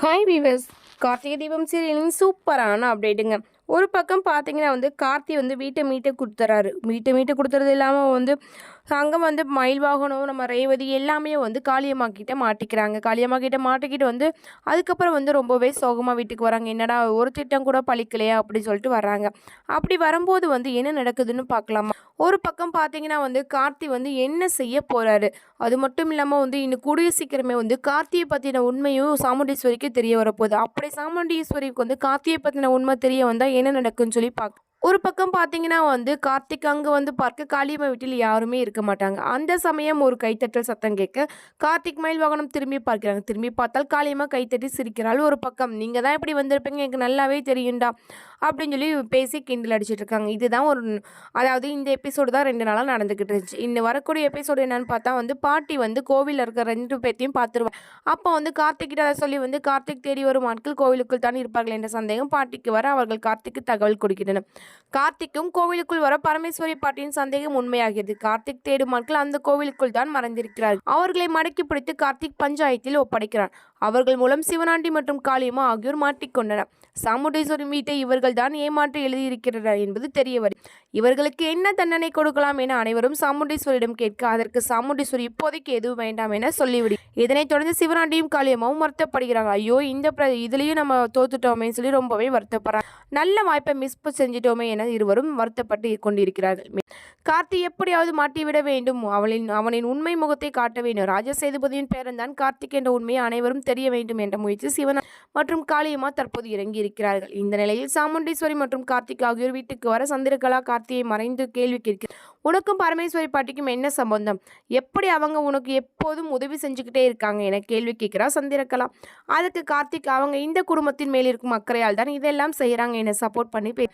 Hi viewers Karthigai Deepam சீரியலின் சூப்பரான அப்டேட்டுங்க ஒரு பக்கம் பார்த்தீங்கன்னா வந்து கார்த்தி வந்து வீட்டை மீட்டை கொடுத்துறாரு. வீட்டை மீட்டை கொடுத்துறது இல்லாமல் வந்து அங்கே வந்து மயில் வாகனம் நம்ம ரேவதி எல்லாமே வந்து காளியம்மாக்கிட்ட மாட்டிக்கிறாங்க. காளியம்மாக்கிட்ட மாட்டிக்கிட்டு வந்து அதுக்கப்புறம் வந்து ரொம்பவே சோகமாக வீட்டுக்கு வராங்க. என்னடா ஒரு திட்டம் கூட பழிக்கலையா அப்படின்னு சொல்லிட்டு வராங்க அப்படி வரும்போது வந்து என்ன நடக்குதுன்னு பார்க்கலாமா? ஒரு பக்கம் பார்த்தீங்கன்னா வந்து கார்த்தி வந்து என்ன செய்ய போகிறாரு அது மட்டும் இல்லாமல் வந்து இன்னும் கூடிய சீக்கிரமே வந்து கார்த்தியை பற்றின உண்மையும் சாமுண்டீஸ்வரிக்கு தெரிய வரப்போகுது. அப்படி சாமுண்டீஸ்வரிக்கு வந்து கார்த்தியை பற்றின உண்மை தெரிய வந்தால் என்ன நடக்குன்னு சொல்லி பார்க்க ஒரு பக்கம் பார்த்தீங்கன்னா வந்து கார்த்திக் அங்கே வந்து பார்க்க காளியம்மா வீட்டில் யாருமே இருக்க மாட்டாங்க. அந்த சமயம் ஒரு கைத்தட்டல் சத்தம் கேட்க கார்த்திக் மயில் வாகனம் திரும்பி பார்க்கிறாங்க. திரும்பி பார்த்தால் காளியம்மா கைத்தட்டி சிரிக்கிறாள். ஒரு பக்கம் நீங்கள் தான் இப்படி வந்திருப்பீங்க எனக்கு நல்லாவே தெரியும்டா அப்படின்னு சொல்லி பேசி கிண்டல் அடிச்சிட்டு இருக்காங்க. இதுதான் ஒரு அதாவது இந்த எபிசோடு தான் ரெண்டு நாளாக நடந்துக்கிட்டு இருந்துச்சு. இன்னும் வரக்கூடிய எபிசோடு என்னன்னு பார்த்தா வந்து பாட்டி வந்து கோவிலில் இருக்கிற ரெண்டு பேர்த்தையும் பார்த்துருவாங்க அப்போ வந்து கார்த்திக் கிட்ட அதை சொல்லி வந்து கார்த்திக் தேடி வரும் ஆட்கள் கோவிலுக்குள் தான் இருப்பார்கள் என்ற சந்தேகம் பாட்டிக்கு வர அவர்கள் கார்த்திக்கு தகவல் கொடுக்கின்றனர். கார்த்திக்கும் கோவிலுக்குள் வர பரமேஸ்வரி பாட்டியின் சந்தேகம் உண்மையாகிறது கார்த்திக் தேடும் ஆட்கள் அந்த கோவிலுக்குள் தான் மறைந்திருக்கிறார் அவர்களை மடக்கி பிடித்து கார்த்திக் பஞ்சாயத்தில் ஒப்படைக்கிறார் அவர்கள் மூலம் சிவனாண்டி மற்றும் காளியம்மா ஆகியோர் மாட்டிக்கொண்டனர் சாமுண்டீஸ்வரி வீட்டை இவர்கள் தான் ஏமாற்றி எழுதியிருக்கிறார் என்பது தெரிய வரும் இவர்களுக்கு என்ன தண்டனை கொடுக்கலாம் என அனைவரும் சாமுண்டீஸ்வரிடம் கேட்க அதற்கு சாமுண்டீஸ்வரி இப்போதைக்கு எதுவும் வேண்டாம் என சொல்லிவிடு. இதனைத் தொடர்ந்து சிவனாண்டியும் காளியம்மாவும் வருத்தப்படுகிறாங்க ஐயோ இந்த பிர இதுலேயும் நம்ம தோத்துட்டோமேன்னு சொல்லி ரொம்பவே வருத்தப்படுறாங்க. நல்ல வாய்ப்பை மிஸ் செஞ்சிட்டோமே என இருவரும் வருத்தப்பட்டு கொண்டிருக்கிறார்கள். கார்த்தி எப்படியாவது மாட்டிவிட வேண்டும். அவளின் அவனின் உண்மை முகத்தை காட்ட வேண்டும். ராஜ சேதுபதியின் பேரன்தான் கார்த்திக் என்ற உண்மையை அனைவரும் தெரிய வேண்டும் என்ற முயற்சி சிவனா மற்றும் காளியம்மா தற்போது இறங்கி இருக்கிறார்கள் இந்த நிலையில் சாமுண்டீஸ்வரி மற்றும் கார்த்திக் ஆகியோர் வீட்டுக்கு வர சந்திரகலா கார்த்தியை மறைந்து கேள்வி கேட்கிறார். உனக்கும் பரமேஸ்வரி பாட்டிக்கும் என்ன சம்பந்தம்? எப்படி அவங்க உனக்கு எப்போதும் உதவி செஞ்சுக்கிட்டே இருக்காங்க என கேள்வி கேட்கிறா சந்திரகலா. அதுக்கு கார்த்திக் அவங்க இந்த குடும்பத்தின் மேல் இருக்கும் அக்கறையால் தான் இதெல்லாம் செய்கிறாங்க என சப்போர்ட் பண்ணி பே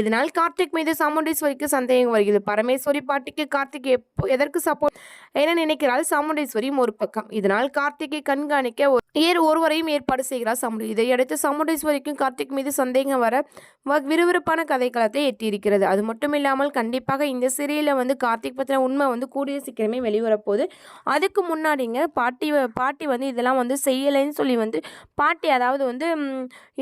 இதனால் கார்த்திக் மீது சாமுண்டீஸ்வரிக்கு சந்தேகம் வருகிறது. பரமேஸ்வரி பாட்டிக்கு கார்த்திக் எப்போ எதற்கு சப்போர்ட் என நினைக்கிறாள்? சாமுண்டேஸ்வரியும் ஒரு பக்கம். இதனால் கார்த்திகை கண்காணிக்க ஏர் ஒருவரையும் ஏற்பாடு செய்கிறார் சாமுண்டி. இதையடுத்து சாமுண்டேஸ்வரிக்கும் கார்த்திக் மீது சந்தேகம் வர விறுவிறுப்பான கதைக்களத்தை எட்டியிருக்கிறது. அது மட்டும் இல்லாமல் கண்டிப்பாக இந்த சீரியலில் வந்து கார்த்திக் பற்றின உண்மை வந்து கூடிய சீக்கிரமே வெளிவரப்போகுது. அதுக்கு முன்னாடிங்க பாட்டி பாட்டி வந்து இதெல்லாம் வந்து செய்யலைன்னு சொல்லி வந்து பாட்டி அதாவது வந்து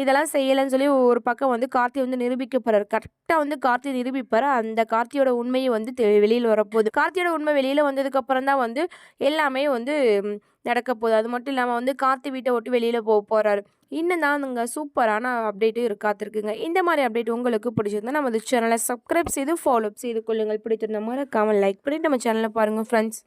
இதெல்லாம் செய்யலைன்னு சொல்லி ஒரு பக்கம் வந்து கார்த்தி வந்து நிரூபிக்க போகிறார் கரெக்டாக வந்து கார்த்தி நிரூபிப்பார். அந்த கார்த்தியோட உண்மையை வந்து வெளியில் வரப்போகுது. கார்த்தியோட உண்மை வெளியில் வந்ததுக்கப்புறம் தான் வந்து எல்லாமே வந்து நடக்க போகுது. அது மட்டும் இல்லாமல் வந்து காற்று வீட்டை ஒட்டி வெளியில் போக போகிறாரு இன்னும் தான் அங்கே சூப்பரான அப்டேட்டும் காத்திருக்குங்க. இந்த மாதிரி அப்டேட் உங்களுக்கு பிடிச்சிருந்தா நம்ம சேனலை சப்ஸ்கிரைப் செய்து ஃபாலோ அப் செய்து கொள்ளுங்கள். பிடிச்சிருந்த மாதிரி கமல் லைக் பண்ணி நம்ம சேனலை பாருங்கள் ஃப்ரெண்ட்ஸ்